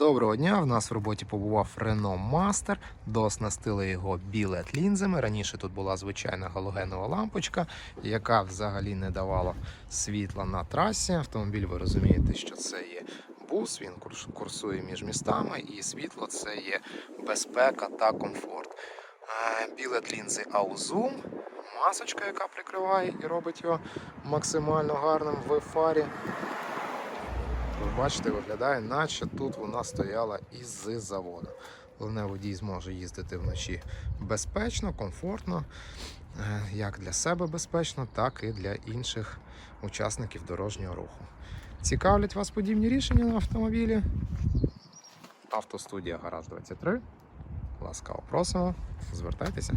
Доброго дня! В нас в роботі побував Renault Master. Дооснастили його білет лінзами. Раніше тут була звичайна галогенова лампочка, яка взагалі не давала світла на трасі. Автомобіль, ви розумієте, що це є бус, він курсує між містами, і світло це є безпека та комфорт. Білет лінзи Auzum, масочка, яка прикриває і робить його максимально гарним в фарі. Ви бачите, виглядає, наче тут вона стояла із заводу. Головне, водій зможе їздити вночі безпечно, комфортно, е, як для себе безпечно, так і для інших учасників дорожнього руху. Цікавлять вас подібні рішення на автомобілі? Автостудія Гараж 23. Ласкаво просимо, звертайтеся.